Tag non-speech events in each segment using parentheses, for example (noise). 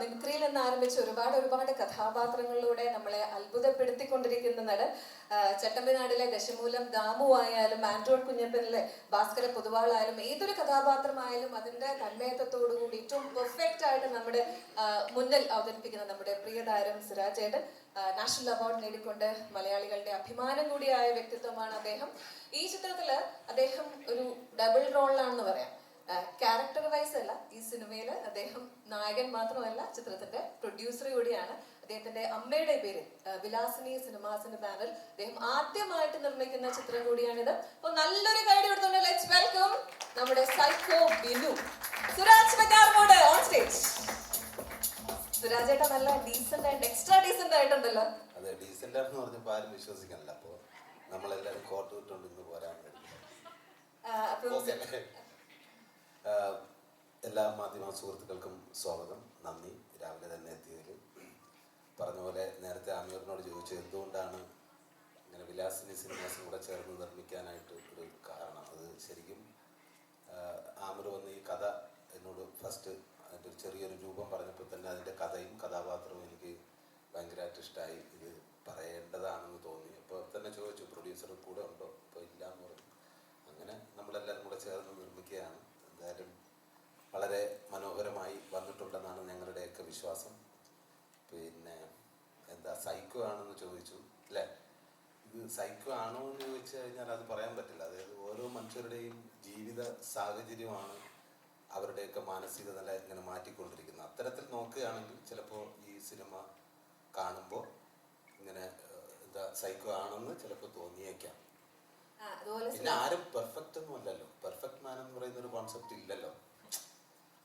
മിമിക്രിയിൽ നിന്ന് ആരംഭിച്ച് ഒരുപാട് ഒരുപാട് കഥാപാത്രങ്ങളിലൂടെ നമ്മളെ അത്ഭുതപ്പെടുത്തിക്കൊണ്ടിരിക്കുന്ന നടൻ ചട്ടമ്പിനാടിലെ ദശമൂലം ദാമു ആയാലും ആൻഡ്രോഡ് കുഞ്ഞപ്പനിലെ ഭാസ്കര പൊതുവാളായാലും ഏതൊരു കഥാപാത്രമായാലും അതിന്റെ തന്മയത്വത്തോടുകൂടി ഏറ്റവും പെർഫെക്റ്റ് ആയിട്ട് നമ്മുടെ മുന്നിൽ അവതരിപ്പിക്കുന്ന നമ്മുടെ പ്രിയതാരം സിരാജേട്ടൻ നാഷണൽ അവാർഡ് നേടിക്കൊണ്ട് മലയാളികളുടെ അഭിമാനം കൂടിയായ വ്യക്തിത്വമാണ് അദ്ദേഹം. ഈ ചിത്രത്തിൽ അദ്ദേഹം ഒരു ഡബിൾ റോളിലാണെന്ന് പറയാം. ക്യാരക്ടർ വൈസ് അല്ല. ഈ സിനിമയിൽ അദ്ദേഹം നായകൻ മാത്രമല്ല ചിത്രത്തിന്റെ പ്രൊഡ്യൂസർ കൂടിയാണ്. അദ്ദേഹത്തിന്റെ അമ്മയുടെ പേര് വിലാസിനി സിനിമാസിന്റെ ബാനറിൽ അദ്ദേഹം ആദ്യമായിട്ട് നിർമ്മിക്കുന്ന ചിത്രം കൂടിയാണിത്. അപ്പൊ നല്ലൊരു കൈഡി കൊടുത്തോണ്ട് ലെറ്റ്സ് വെൽക്കം നമ്മുടെ psycho Binu. Suraj Venjaramoodu on stage Suraj ഏട്ടാ നല്ല ഡീസന്റ് ആയിട്ട് എക്സ്ട്രാ ഡീസന്റ് ആയിട്ടുണ്ടല്ലോ. അതെ ഡീസന്റ് ആണെന്ന് പറഞ്ഞപ്പോൾ ആരും വിശ്വസിക്കണില്ല. അപ്പോൾ നമ്മളെല്ലാവരും കോർട്ട് വിട്ടുകൊണ്ട് ഇന്ന് പോരാൻ വേണ്ടി ആ, അപ്പം ഓക്കെ എല്ലാ മാധ്യമ സുഹൃത്തുക്കൾക്കും സ്വാഗതം. നന്ദി. രാവിലെ തന്നെ എത്തിയതിൽ. പറഞ്ഞ പോലെ നേരത്തെ ആമീറിനോട് ചോദിച്ചു എന്തുകൊണ്ടാണ് ഇങ്ങനെ വിലാസിനി സിനിമാസും കൂടെ ചേർന്ന് നിർമ്മിക്കാനായിട്ട് ഒരു കാരണം? അത് ശരിക്കും ആമിർ വന്ന് ഈ കഥ എന്നോട് ഫസ്റ്റ് അതിന്റെ ചെറിയൊരു രൂപം പറഞ്ഞപ്പോൾ തന്നെ അതിന്റെ കഥയും കഥാപാത്രവും എനിക്ക് ഭയങ്കരമായിട്ട് ഇഷ്ടമായി ഇത് പറയേണ്ടതാണെന്ന് തോന്നി. അപ്പോൾ തന്നെ ചോദിച്ചു പ്രൊഡ്യൂസർ കൂടെ ഉണ്ടോ? ഇപ്പോൾ ഇല്ല എന്ന് പറഞ്ഞു. അങ്ങനെ നമ്മളെല്ലാവരും കൂടെ ചേർന്ന് നിർമ്മിക്കുകയാണ്. എന്തായാലും വളരെ മനോഹരമായി വന്നിട്ടുണ്ടെന്നാണ് ഞങ്ങളുടെയൊക്കെ വിശ്വാസം. പിന്നെ എന്താ സൈക്കോ ആണെന്ന് ചോദിച്ചു അല്ലേ? ഇത് സൈക്കോ ആണോ എന്ന് ചോദിച്ചു കഴിഞ്ഞാൽ അത് പറയാൻ പറ്റില്ല. അതായത് ഓരോ മനുഷ്യരുടെയും ജീവിത സാഹചര്യമാണ് അവരുടെയൊക്കെ മാനസിക നില ഇങ്ങനെ മാറ്റിക്കൊണ്ടിരിക്കുന്നത്. അത്തരത്തിൽ നോക്കുകയാണെങ്കിൽ ചിലപ്പോൾ ഈ സിനിമ കാണുമ്പോൾ ഇങ്ങനെ എന്താ സൈക്കോ ആണെന്ന് ചിലപ്പോൾ തോന്നിയേക്കാം. പിന്നെ ആരും പെർഫെക്റ്റ് ഒന്നും അല്ലല്ലോ പെർഫെക്റ്റ് മാൻ എന്ന് പറയുന്ന ഒരു കോൺസെപ്റ്റ് ഇല്ലല്ലോ.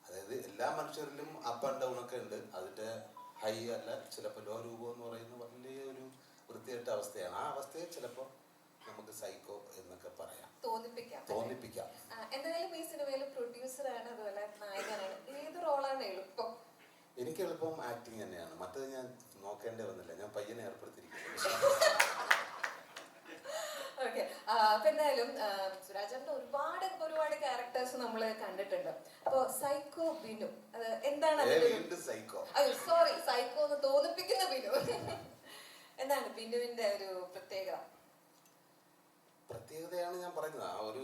അതായത് എല്ലാ മനുഷ്യരിലും അപ്പ് ആൻഡ് ഡൗൺ ഒക്കെ ഉണ്ട്. അതിന്റെ ഹൈ അല്ല ചിലപ്പോൾ ലോ രൂപം എന്ന് പറയുന്ന വലിയ ഒരു വൃത്തികെട്ട അവസ്ഥയാണ്. ആ അവസ്ഥയെ ചിലപ്പോൾ നമുക്ക് സൈക്കോ എന്നൊക്കെ പറയാം. തോന്നിപ്പിക്കാം. എന്തായാലും ഈ സിനിമയിൽ പ്രൊഡ്യൂസറാണ് അതുപോലെ നായകനാണ്. ഏത് റോളാണ് എളുപ്പം? എനിക്ക് എളുപ്പം ആക്ടിങ് തന്നെയാണ്. മറ്റത് ഞാൻ നോക്കേണ്ടി വന്നില്ല. ഞാൻ പയ്യനെ ഏർപ്പെടുത്തിയിരിക്കുന്നു. (laughs) ഓക്കെ അപ്പൊ എന്തായാലും സുരാജ് സുരാജേട്ടന്റെ ഒരുപാട് ഒരുപാട് ക്യാരക്ടേഴ്സ് നമ്മൾ കണ്ടിട്ടുണ്ട്. അപ്പൊ സൈക്കോ ബിനു എന്താണ് സോറി സൈക്കോ എന്ന് തോന്നിപ്പിക്കുന്ന ബിനു. എന്താണ് ബിനുവിന്റെ ഒരു പ്രത്യേകത? പ്രത്യേകതയാണ് ഞാൻ പറയുന്നത്. ആ ഒരു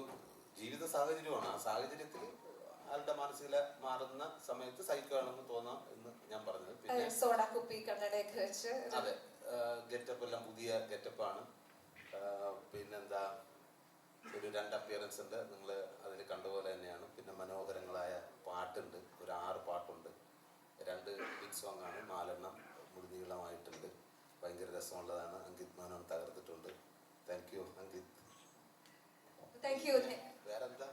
ജീവിത സാഹചര്യമാണ്. ആ സാഹചര്യത്തിൽ ആളുടെ മനസ്സില മാറുന്ന സമയത്ത് സൈക്കോ ആണെന്ന് തോന്നാം എന്ന് ഞാൻ പറഞ്ഞത്. പിന്നെ സോഡ കുപ്പി കണ്ണടയൊക്കെ വെച്ച് അതെ ഗെറ്റപ്പ് എല്ലാം പുതിയ ഗെറ്റപ്പാണ് പിന്നെന്താ? ഒരു രണ്ട് അപ്പിയറൻസ് ഉണ്ട്. നിങ്ങൾ അതിൽ കണ്ടുപോലെ തന്നെയാണ്. പിന്നെ മനോഹരങ്ങളായ പാട്ടുണ്ട്. ഒരു ആറ് പാട്ടുണ്ട്. രണ്ട് ബിഗ് സോങ് ആണ്. നാലെണ്ണം മുഴുനീളമായിട്ടുണ്ട്. ഭയങ്കര രസമുള്ളതാണ്. Ankit Menon തകർത്തിട്ടുണ്ട്. Thank you Ankit. വേറെന്താ?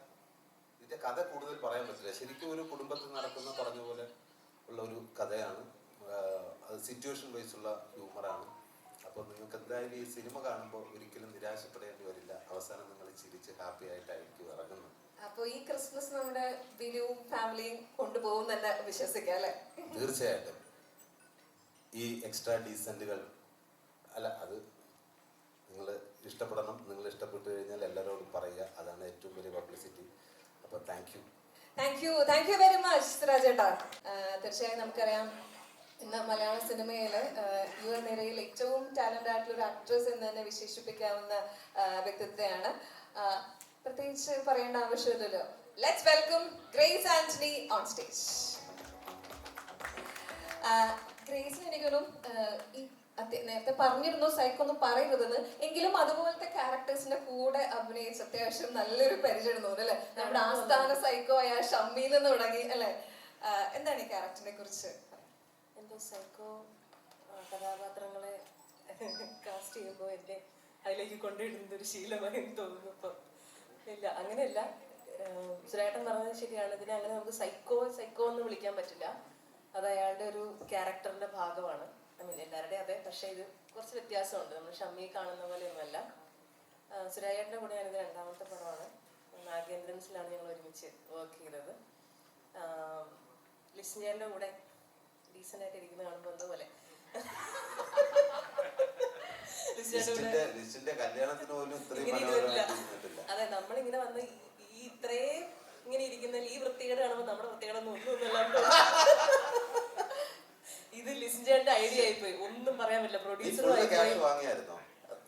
ഇതിന്റെ കഥ കൂടുതൽ പറയാൻ പറ്റില്ല. ശരിക്കും ഒരു കുടുംബത്തിൽ നടക്കുന്ന പറഞ്ഞ പോലെ ഉള്ള ഒരു കഥയാണ്. അത് സിറ്റുവേഷൻ വൈസ് ഉള്ള ഹ്യൂമറാണ് അപ്പോൾ നിങ്ങൾക്ക് എന്തായാലും ഈ സിനിമ കാണുമ്പോൾ ഒരിക്കലും നിരാശപ്പെടേണ്ടി വരില്ല. അവസാനം നിങ്ങൾ ചിരിച്ച് ഹാപ്പി ആയിട്ടായിരിക്കും ഇറങ്ങുന്നത്. അപ്പൊ ഈ ക്രിസ്മസ് നമ്മുടെ ബിനുവും ഫാമിലിയും കൊണ്ടുപോകും തന്നെ വിശ്വസിക്കാം അല്ലെ? തീർച്ചയായിട്ടും. ഈ എക്സ്ട്രാ ഡീസന്റുകൾ അല്ല അത് നിങ്ങൾ ഇഷ്ടപ്പെടണം. നിങ്ങൾ ഇഷ്ടപ്പെട്ടു കഴിഞ്ഞാൽ എല്ലാവരോടും പറയുക. അതാണ് ഏറ്റവും വലിയ പബ്ലിസിറ്റി അപ്പോൾ thank you thank you thank you very much സുരാജേട്ടാ. തീർച്ചയായും നമുക്കറിയാം. ഇന്ന് മലയാള സിനിമയിൽ യുവ നിരയിൽ ഏറ്റവും ടാലന്റ് ആയിട്ടുള്ള ഒരു ആക്ട്രസ് എന്ന് തന്നെ വിശേഷിപ്പിക്കാവുന്ന വ്യക്തിത്വമാണ് പ്രത്യേകിച്ച് പറയേണ്ട ആവശ്യമില്ലല്ലോ. Let's welcome Grace Antony on stage ഗ്രേസിന് എനിക്കൊന്നും നേരത്തെ പറഞ്ഞിരുന്നു സൈക്കോ ഒന്നും പറയരുതെന്ന്. എങ്കിലും അതുപോലത്തെ ക്യാരക്ടേഴ്സിന്റെ കൂടെ അഭിനയിച്ച് അത്യാവശ്യം നല്ലൊരു പരിചയം തോന്നുന്നു അല്ലെ? നമ്മുടെ ആസ്ഥാന സൈക്കോ ആയ ഷമ്മിയിൽ നിന്ന് തുടങ്ങി അല്ലെ? എന്താണ് ഈ ക്യാരക്ടറിനെ കുറിച്ച്? സൈക്കോ കഥാപാത്രങ്ങളെ (laughs) കാസ്റ്റ് ചെയ്യുമ്പോൾ എന്നെ അതിലേക്ക് കൊണ്ടുവരുന്നത് ഒരു ശീലമായി എന്ന് തോന്നുന്നു ഇപ്പം. ഇല്ല അങ്ങനെയല്ല. സുരേട്ടൻ പറഞ്ഞത് ശരിയാണ്. ഇതിനെ അങ്ങനെ നമുക്ക് സൈക്കോ സൈക്കോ എന്ന് വിളിക്കാൻ പറ്റില്ല. അത് അയാളുടെ ഒരു ക്യാരക്ടറിന്റെ ഭാഗമാണ്. ഐ മീൻ എല്ലാവരുടെയും അതെ. പക്ഷേ ഇത് കുറച്ച് വ്യത്യാസമുണ്ട്. നമ്മൾ ഷമ്മി കാണുന്ന പോലെയൊന്നുമല്ല. സുരായേട്ടന്റെ കൂടെ ഞാനിത് രണ്ടാമത്തെ പടമാണ്. നാഗേന്ദ്രൻസിലാണ് ഞങ്ങൾ ഒരുമിച്ച് വർക്ക് ചെയ്തത്. ലിസ്നിയറിന്റെ കൂടെ ആയിട്ട് ഇരിക്കുന്ന കാണുമ്പോൾ എന്തോ പോലെ. അതെ നമ്മളിങ്ങനെ വന്ന് ഈ- ഇത്രയും ഇങ്ങനെ ഇരിക്കുന്ന ഈ വൃത്തികേട് കാണുമ്പോൾ നമ്മുടെ വൃത്തികേടൊന്നും ഒന്നും ഒന്നുമല്ല ഐഡിയ ആയിപ്പോയി. ഒന്നും പറയാൻ പറ്റില്ല. പ്രൊഡ്യൂസർ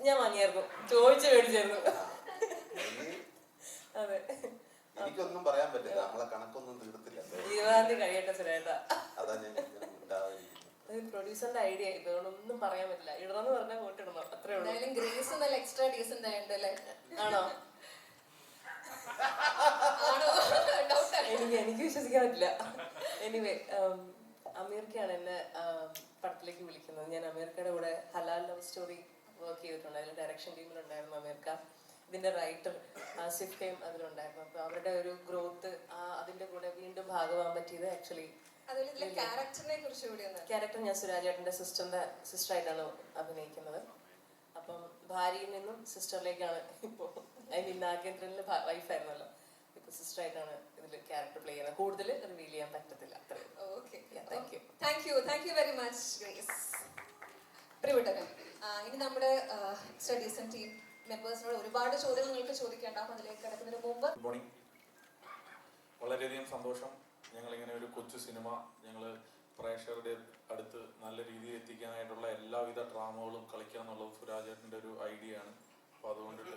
ഞാൻ വാങ്ങിയായിരുന്നു. ചോദിച്ചു മേടിച്ചായിരുന്നു. അതെ. എനിക്കൊന്നും പറയാൻ പറ്റില്ല. നമ്മളെ കണക്കൊന്നും തീർത്തില്ല. ഇരുപതാം തീയതി കഴിയട്ടെ സുരേട്ട. അതാ ഞാൻ പ്രൊഡ്യൂസറിന്റെ ഐഡിയ ആയിപ്പോയി അതുകൊണ്ട് ഒന്നും പറയാൻ പറ്റില്ല. ഇടണമെന്ന് പറഞ്ഞാൽ വോട്ടിടണം അത്രേ ഉള്ളൂ. എന്തായാലും ഗ്രേസ് നല്ല എക്സ്ട്രാ ഡീസന്റ് അല്ലേ? ആണോ? എനിക്ക് എനിക്ക് വിശ്വസിക്കാൻ പറ്റില്ല. എനിവേ അമീർക്കാണ് എന്നെ പടത്തിലേക്ക് വിളിക്കുന്നത്. ഞാൻ അമീർക്കയുടെ കൂടെ ഹലാൽ ലവ് സ്റ്റോറി വർക്ക് ചെയ്തിട്ടുണ്ട്. അതിൽ ഡയറക്ഷൻ ടീമിലുണ്ടായിരുന്നു അമീർക്ക. ഇതിന്റെ റൈറ്റർ ആസിഫ് കെയും അതിലുണ്ടായിരുന്നു. അപ്പൊ അവരുടെ ഒരു ഗ്രോത്ത് അതിന്റെ കൂടെ വീണ്ടും ഭാഗമാകാൻ പറ്റിയത് ആക്ച്വലി ക്യാരക്ടർ ഞാൻ സുരാജേട്ടന്റെ സിസ്റ്ററിന്റെ സിസ്റ്ററായിട്ടാണ് അഭിനയിക്കുന്നത്. അപ്പം ഭാര്യയിൽ നിന്നും സിസ്റ്ററിലേക്കാണ് ഇപ്പോൾ ഐ മീൻ നാഗേന്ദ്രനിൽ വൈഫായിരുന്നല്ലോ ഇപ്പൊ സിസ്റ്ററായിട്ടാണ് ഇതിൽ ക്യാരക്ടർ പ്ലേ ചെയ്യുന്നത്. കൂടുതൽ റിവീൽ ചെയ്യാൻ പറ്റത്തില്ല അത്രയും. Okay thank you thank you thank you very much Grace പ്രിയപ്പെട്ടവരെ ഇനി നമ്മുടെ സ്റ്റഡീസ് ടീം ഒരുപാട് ചോദ്യങ്ങൾ നിങ്ങൾക്ക് ചോദിക്കേണ്ടാവും മുമ്പ് ഗുഡ് മോർണിംഗ് വളരെയധികം സന്തോഷം. ഞങ്ങൾ ഇങ്ങനെ ഒരു കൊച്ചു സിനിമ ഞങ്ങൾ പ്രേക്ഷകരുടെ അടുത്ത് നല്ല രീതിയിൽ എത്തിക്കാനായിട്ടുള്ള എല്ലാവിധ ഡ്രാമകളും കളിക്കുക എന്നുള്ളത് സുരാജേട്ടന്റെ ഒരു ഐഡിയ ആണ്. അപ്പോൾ അതുകൊണ്ടിട്ട്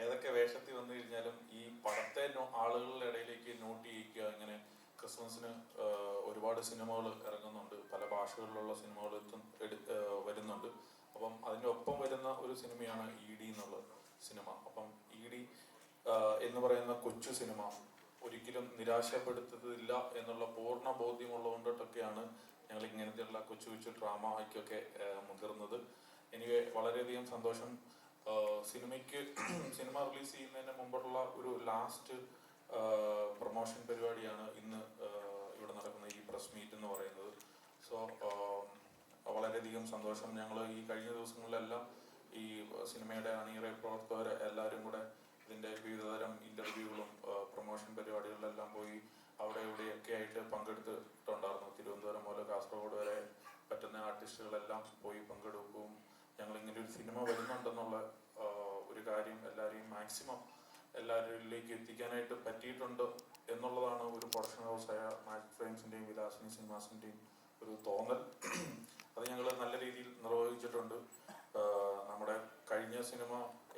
ഏതൊക്കെ വേഷത്തിൽ വന്നു കഴിഞ്ഞാലും ഈ പടത്തെ ആളുകളുടെ ഇടയിലേക്ക് നോട്ട് ചെയ്യിക്കുക ഇങ്ങനെ ക്രിസ്മസിന് ഒരുപാട് സിനിമകൾ ഇറങ്ങുന്നുണ്ട്. പല ഭാഷകളിലുള്ള സിനിമകൾ വരുന്നുണ്ട്. അപ്പം അതിന്റെ ഒപ്പം വരുന്ന ഒരു സിനിമയാണ് ഇ ഡി എന്നുള്ള സിനിമ. അപ്പം ഇ ഡി എന്ന് പറയുന്ന കൊച്ചു സിനിമ ഒരിക്കലും നിരാശപ്പെടുത്തതില്ല എന്നുള്ള പൂർണ ബോധ്യമുള്ളതുകൊണ്ടൊക്കെയാണ് ഞങ്ങൾ ഇങ്ങനത്തെയുള്ള കൊച്ചു കൊച്ചു ഡ്രാമയ്ക്കൊക്കെ മുതിർന്നത്. എനിക്ക് വളരെയധികം സന്തോഷം. സിനിമയ്ക്ക് സിനിമ റിലീസ് ചെയ്യുന്നതിന് മുമ്പുള്ള ഒരു ലാസ്റ്റ് പ്രൊമോഷൻ പരിപാടിയാണ് ഇന്ന് ഇവിടെ നടക്കുന്ന ഈ പ്രസ് മീറ്റ് എന്ന് പറയുന്നത്. സോ വളരെയധികം സന്തോഷം. ഞങ്ങൾ ഈ കഴിഞ്ഞ ദിവസങ്ങളിലെല്ലാം ഈ സിനിമയുടെ അണിയറ പ്രവർത്തകർ എല്ലാവരും കൂടെ ഇതിന്റെ വിവിധതരം ഇന്റർവ്യൂകളും പ്രൊമോഷൻ പരിപാടികളിലെല്ലാം പോയി അവിടെ ഇവിടെയൊക്കെ ആയിട്ട് പങ്കെടുത്തിട്ടുണ്ടായിരുന്നു. തിരുവനന്തപുരം മുതൽ കാസർഗോഡ് വരെ പറ്റുന്ന ആർട്ടിസ്റ്റുകളെല്ലാം പോയി പങ്കെടുക്കും. ഞങ്ങൾ ഇങ്ങനെ ഒരു സിനിമ വരുന്നുണ്ടെന്നുള്ള ഒരു കാര്യം എല്ലാവരെയും മാക്സിമം എല്ലാവരിലേക്ക് എത്തിക്കാനായിട്ട് പറ്റിയിട്ടുണ്ട് എന്നുള്ളതാണ് ഒരു പ്രൊഡക്ഷൻ ഹൗസായ മാജിക് ഫ്രെയിംസിന്റെയും വിലാസിനി സിനിമാസിന്റെയും ഒരു തോന്നൽ. അത് ഞങ്ങൾ നല്ല രീതിയിൽ നിർവഹിച്ചിട്ടുണ്ട്. നമ്മുടെ കഴിഞ്ഞ സിനിമ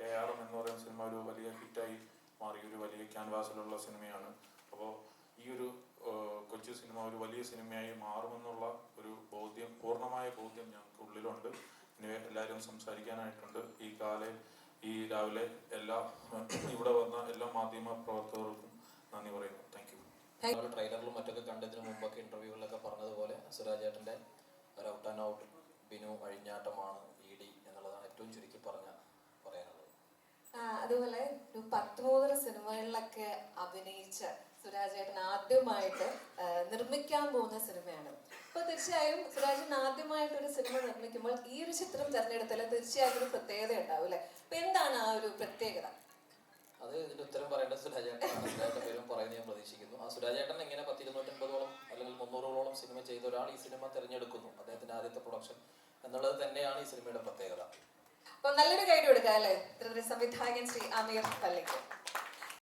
എ ആർ എം എന്ന് പറയുന്ന സിനിമ ഒരു വലിയ ഹിറ്റായി മാറി ഒരു വലിയ ക്യാൻവാസിലുള്ള സിനിമയാണ്. അപ്പോൾ ഈ ഒരു കൊച്ചു സിനിമ ഒരു വലിയ സിനിമയായി മാറുമെന്നുള്ള ഒരു ബോധ്യം പൂർണമായ ബോധ്യം ഞങ്ങൾക്ക് ഉള്ളിലുണ്ട്. ഇനി എല്ലാവരും സംസാരിക്കാനായിട്ടുണ്ട്. ഈ കാലം ഈ രാവിലെ എല്ലാ ഇവിടെ വന്ന എല്ലാ മാധ്യമ പ്രവർത്തകർക്കും നന്ദി പറയുന്നു. Thank you. ട്രെയിലറിലും മറ്റൊക്കെ കണ്ടതിന് മുമ്പൊക്കെ ഇന്റർവ്യൂകളിലൊക്കെ പറഞ്ഞതുപോലെ സുരാജേട്ടന്റെ ആൻഡ് ഔട്ട് ബിനു അഴിഞ്ഞാട്ടമാണ് ഇ ഡി എന്നുള്ളതാണ് ഏറ്റവും ചുരുക്കി പറഞ്ഞ പറയാനുള്ളത്. അതുപോലെ ഒരു പത്ത് മൂന്നര സിനിമകളിലൊക്കെ അഭിനയിച്ച സുരാജേട്ടൻ ആദ്യമായിട്ട് നിർമ്മിക്കാൻ പോകുന്ന സിനിമയാണ്. അപ്പൊ തീർച്ചയായും സുരാജൻ ആദ്യമായിട്ട് ഒരു സിനിമ നിർമ്മിക്കുമ്പോൾ ഈ ഒരു ചിത്രം തിരഞ്ഞെടുത്താൽ തീർച്ചയായും ഒരു പ്രത്യേകത ഉണ്ടാവും അല്ലെ? അപ്പൊ എന്താണ് ആ ഒരു പ്രത്യേകത? അത് ഇതിന്റെ ഉത്തരം പറയേണ്ടത് സുരാജ് സുരാജേട്ടൻ പറയുന്നത് ഞാൻ പ്രതീക്ഷിക്കുന്നു. ആ സുരാജേട്ടൻ ഇങ്ങനെ പത്തിരുന്നൂറ്റൻപതോളം അല്ലെങ്കിൽ മുന്നൂറോളം സിനിമ ചെയ്ത ഒരാൾ ഈ സിനിമ തിരഞ്ഞെടുക്കുന്നു? അദ്ദേഹത്തിന്റെ ആദ്യത്തെ പ്രൊഡക്ഷൻ എന്നുള്ളത് തന്നെയാണ് ഈ സിനിമയുടെ പ്രത്യേകത. അപ്പൊ നല്ലൊരു ഗൈഡ് കൊടുക്കാം അല്ലെ? സംവിധായകൻ ശ്രീ അമീർ പള്ളിക്ക്.